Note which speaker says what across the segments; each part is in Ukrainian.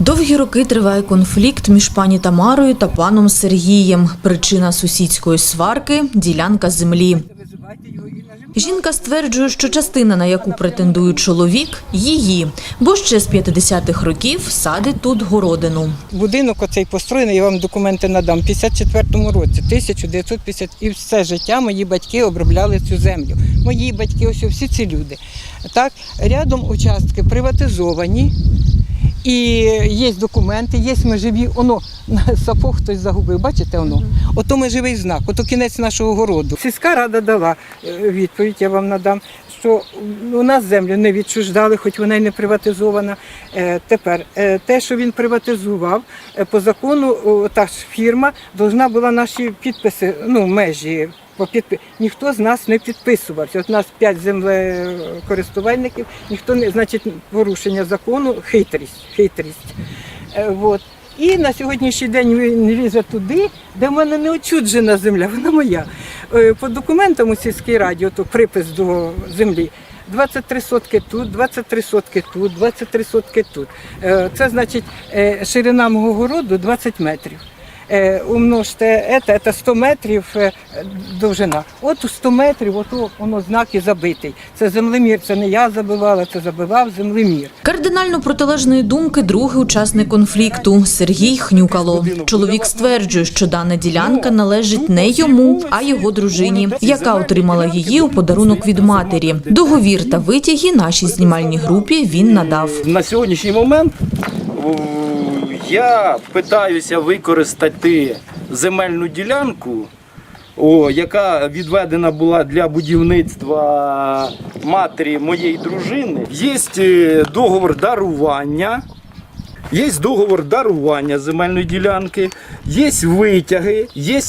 Speaker 1: Довгі роки триває конфлікт між пані Тамарою та паном Сергієм. Причина сусідської сварки ділянка землі. Жінка стверджує, що частина, на яку претендує чоловік, її, бо ще з 50-х років садить тут городину.
Speaker 2: Будинок оцей построєний, я вам документи надам, в 54-му році, 1950, і все життя мої батьки обробляли цю землю. Мої батьки, ось всі ці люди. Так, рядом участки приватизовані, і є документи, є межові, воно сапог хтось загубив, бачите воно? Ото межовий знак, ото кінець нашого городу. Сільська рада дала е, відповідь, я вам надам, що у нас землю не відчуждали, хоч вона й не приватизована. Е, Тепер е, те, що він приватизував, по закону та ж фірма должна була наші підписи, ну межі. По підпи- Ніхто з нас не підписувався. От нас п'ять землекористувальників, ніхто не значить порушення закону, хитрість, хитрість. Е, Вот. І на сьогоднішній день він лізе туди, де в мене не отчуджена земля, вона моя. Е, По документам у сільській раді, ото припис до землі. 23 сотки тут, 23 сотки тут, 23 сотки тут. Е, Це значить ширина мого городу 20 метрів. Е, Умножте це, це 100 метрів е, довжина. От у 100 метрів, ото воно знак і забитий. Це землемір, це не я забивала, це забивав землемір.
Speaker 1: Кардинально протилежної думки другий учасник конфлікту Сергій Хнюкало. Чоловік стверджує, що дана ділянка належить не йому, а його дружині, яка отримала її у подарунок від матері. Договір та витяги нашій знімальній групі він надав.
Speaker 3: На сьогоднішній момент я питаюся використати земельну ділянку, о, яка відведена була для будівництва матері моєї дружини. Є е, договор дарування. Є договор дарування земельної ділянки, є витяги, є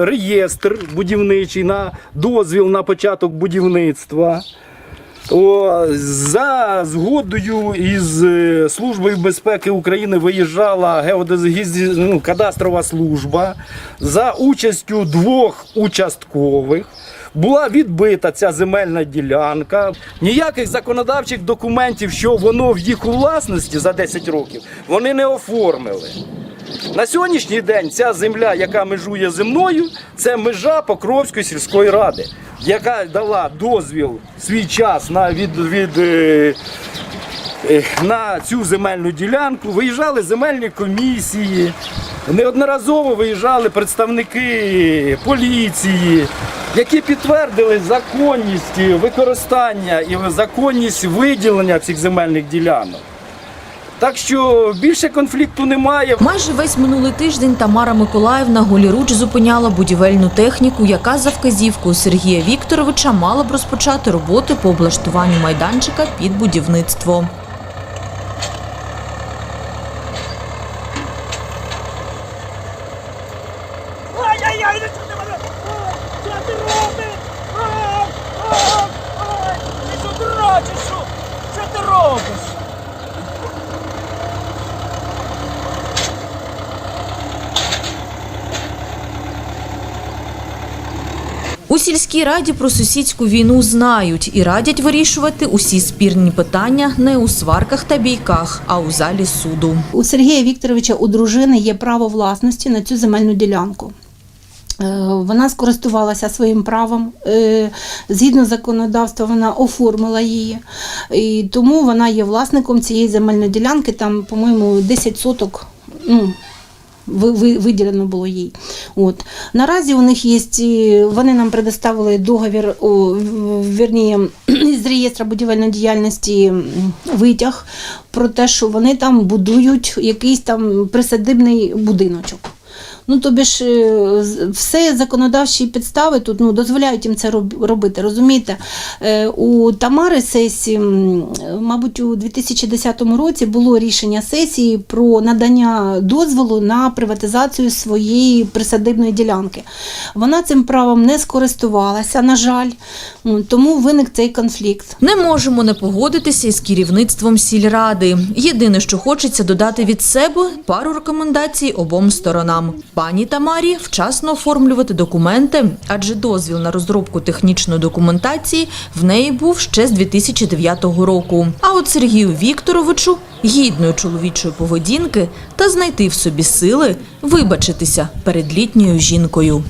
Speaker 3: реєстр будівничий на дозвіл на початок будівництва. О, за згодою із е, Службою безпеки України виїжджала ну, кадастрова служба за участю двох участкових. Була відбита ця земельна ділянка. Ніяких законодавчих документів, що воно в їх у власності за 10 років, вони не оформили. На сьогоднішній день ця земля, яка межує зі мною, це межа Покровської сільської ради, яка дала дозвіл свій час на від, від е, е, на цю земельну ділянку. Виїжджали земельні комісії. Неодноразово виїжджали представники поліції, які підтвердили законність використання і законність виділення цих земельних ділянок. Так що більше конфлікту немає.
Speaker 1: Майже весь минулий тиждень Тамара Миколаївна голіруч зупиняла будівельну техніку, яка за вказівкою Сергія Вікторовича мала б розпочати роботи по облаштуванню майданчика під будівництво.
Speaker 4: Ай-яй-яй, що ти мене? Ай, Що ти робиш? Ай, ай, ай, Ти що дурак, чи що? Що ти робиш?
Speaker 1: У сільській раді про сусідську війну знають і радять вирішувати усі спірні питання не у сварках та бійках, а у залі суду.
Speaker 5: У Сергія Вікторовича у дружини є право власності на цю земельну ділянку. Е, Вона скористувалася своїм правом, е, згідно законодавства, вона оформила її, і тому вона є власником цієї земельної ділянки. Там, по-моєму, 10 соток. Ну, виділено було їй. От. Наразі у них є, вони нам предоставили договір, о, в- з реєстру будівельної діяльності витяг про те, що вони там будують якийсь там присадибний будиночок. Ну, тобі ж е, все законодавчі підстави тут ну, дозволяють їм це роб- робити. Розумієте, Е, у Тамари сесії, мабуть, у 2010 році було рішення сесії про надання дозволу на приватизацію своєї присадибної ділянки. Вона цим правом не скористувалася, на жаль, тому виник цей конфлікт.
Speaker 1: Не можемо не погодитися із керівництвом сільради. Єдине, що хочеться додати від себе пару рекомендацій обом сторонам. Пані Тамарі вчасно оформлювати документи, адже дозвіл на розробку технічної документації в неї був ще з 2009 року. А от Сергію Вікторовичу гідної чоловічої поведінки та знайти в собі сили вибачитися перед літньою жінкою.